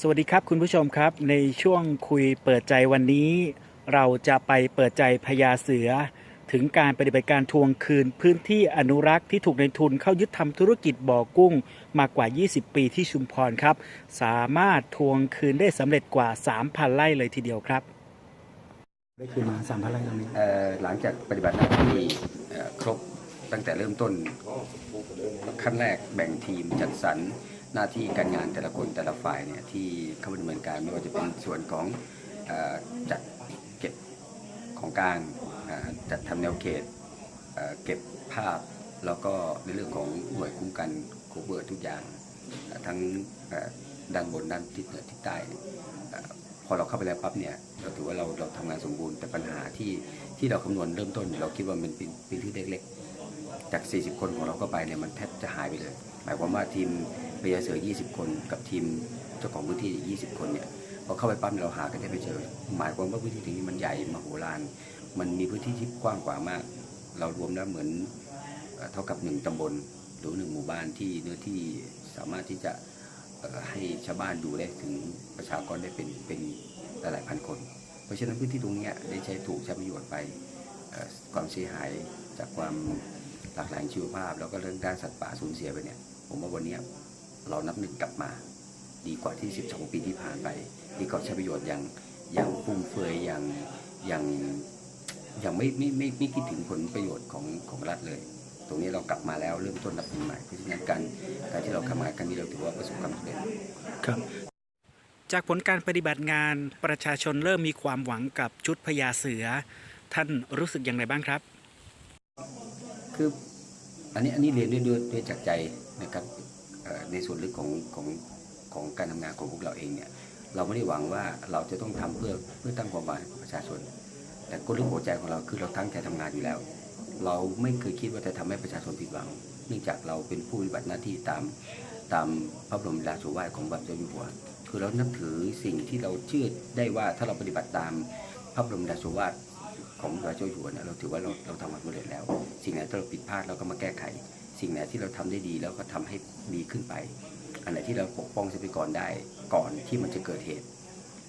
สวัสดีครับคุณผู้ชมครับในช่วงคุยเปิดใจวันนี้ เราจะไปเปิดใจพญาเสือ ถึงการปฏิบัติการทวงคืนพื้นที่อนุรักษ์ที่ถูกในทุนเข้ายึดทำธุรกิจบ่อกุ้งมากว่า 20 ปีที่ชุมพรครับ สามารถทวงคืนได้สำเร็จกว่า 3,000 ไร่เลยทีเดียวครับ ได้คืนมา3,000ไร่ตรงนี้เอ่อหลังจากปฏิบัติหน้าที่เอ่อครบตั้งแต่เริ่มต้นขั้นแรกแบ่งทีมจัดสรร หน้าที่การงานแต่ละคนแต่ละฝ่ายเนี่ยที่เข้าดำเนินการไม่ว่าจะเป็นส่วนของอจัดเก็บของกลางจัดทำแนวเขตเก็บภาพแล้วก็ในเรื่องของหน่วยคุ้มกันคูเบอร์ทุกอย่างทั้งด้านบนด้านทิศเหนือทิศใต้พอเราเข้าไปแล้วปั๊บเนี่ยเราถือว่าเราเราทำงานสมบูรณ์แต่ปัญหาที่ที่เราคำนวณเริ่มต้น เราคิดว่ามันเป็นพื้นที่เล็กๆ จาก 40 คนของเราเข้าไปเนี่ยมันแทบจะหายไปเลย หมายความว่าทีมพยาเสือ 20 คน กับทีมเจ้าของพื้นที่ 20 คนเนี่ยพอเข้าไปปั๊บเราหากันได้ไปเจอ หมายความว่าพื้นที่ตรงนี้มันใหญ่มโหฬารมันมีพื้นที่ที่กว้างกว่ามาก เรารวมแล้วเหมือนเท่ากับหนึ่งตำบลหรือหนึ่งหมู่บ้านที่เนื้อที่สามารถที่จะให้ชาวบ้านดูได้ถึงประชากรได้เป็นเป็นหลายพันคน เพราะฉะนั้นพื้นที่ตรงนี้ได้ใช้ถูกใช้ประโยชน์ไปความเสียหายจากความ หลากหลายชีวภาพ แล้วก็เรื่องด้านสัตว์ป่าสูญเสียไปเนี่ย ผมว่าวันเนี้ยเรานับหนึ่งกลับมา ดีกว่าที่ 12 ปีที่ผ่านไป ที่เขาใช้ประโยชน์อย่างอย่างฟุ่มเฟือยอย่างอย่างอย่างไม่ไม่ไม่ไม่คิดถึงผลประโยชน์ของของรัฐเลย ตรงนี้เรากลับมาแล้วเริ่มต้นนับหนึ่งใหม่เพราะฉะนั้นการการที่เราทำงานครั้งนี้เราถือว่าประสบความสำเร็จครับจากผลการปฏิบัติงานประชาชนเริ่มมีความหวังกับชุดพญาเสือ ท่านรู้สึกอย่างไรบ้างครับ คืออันนี้อันนี้เรียนด้วยด้วยจากใจนะครับในส่วนลึกของของของการทำงานของพวกเราเองเนี่ยเราไม่ได้หวังว่าเราจะต้องทำเพื่อเพื่อตั้งความหวังประชาชน แต่ก็เรื่องหัวใจของเราคือเราตั้งใจทำงานอยู่แล้ว เราไม่เคยคิดว่าจะทำให้ประชาชนผิดหวัง เนื่องจากเราเป็นผู้ปฏิบัติหน้าที่ตามตามพระบรมราโชวาทของพรเจ้าอยู่หัว คือเรานับถือสิ่งที่เราเชื่อได้ว่าถ้าเราปฏิบัติตามพระบรมราโชวาท ของพระเจ้าอยู่เนี่ยเราถือว่าเราเราทำมันสำเร็จแล้ว สิ่งไหนที่เราผิดพลาดเราก็มาแก้ไข สิ่งไหนที่เราทำได้ดีแล้วก็ทำให้ดีขึ้นไป อันไหนที่เราปกป้องทรัพยากรได้ก่อนที่มันจะเกิดเหตุ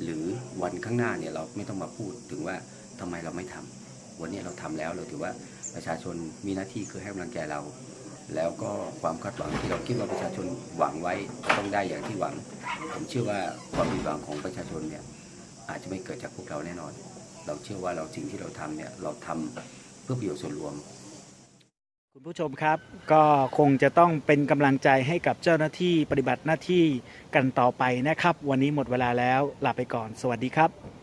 หรือวันข้างหน้าเนี่ยเราไม่ต้องมาพูดถึงว่าทำไมเราไม่ทำวันนี้เราทำแล้วเราถือว่าประชาชนมีหน้าที่คือให้กำลังใจเรา แล้วก็ความคาดหวังที่เราคิดว่าประชาชนหวังไว้ต้องได้อย่างที่หวัง ผมเชื่อว่าความผิดหวังของประชาชนเนี่ยอาจจะไม่เกิดจากพวกเราแน่นอน เราเชื่อว่าเราสิ่งที่เราทำเนี่ยเราทำเพื่อประโยชน์ส่วนรวม คุณผู้ชมครับ ก็คงจะต้องเป็นกำลังใจให้กับเจ้าหน้าที่ปฏิบัติหน้าที่กันต่อไปนะครับ วันนี้หมดเวลาแล้วลาไปก่อน สวัสดีครับ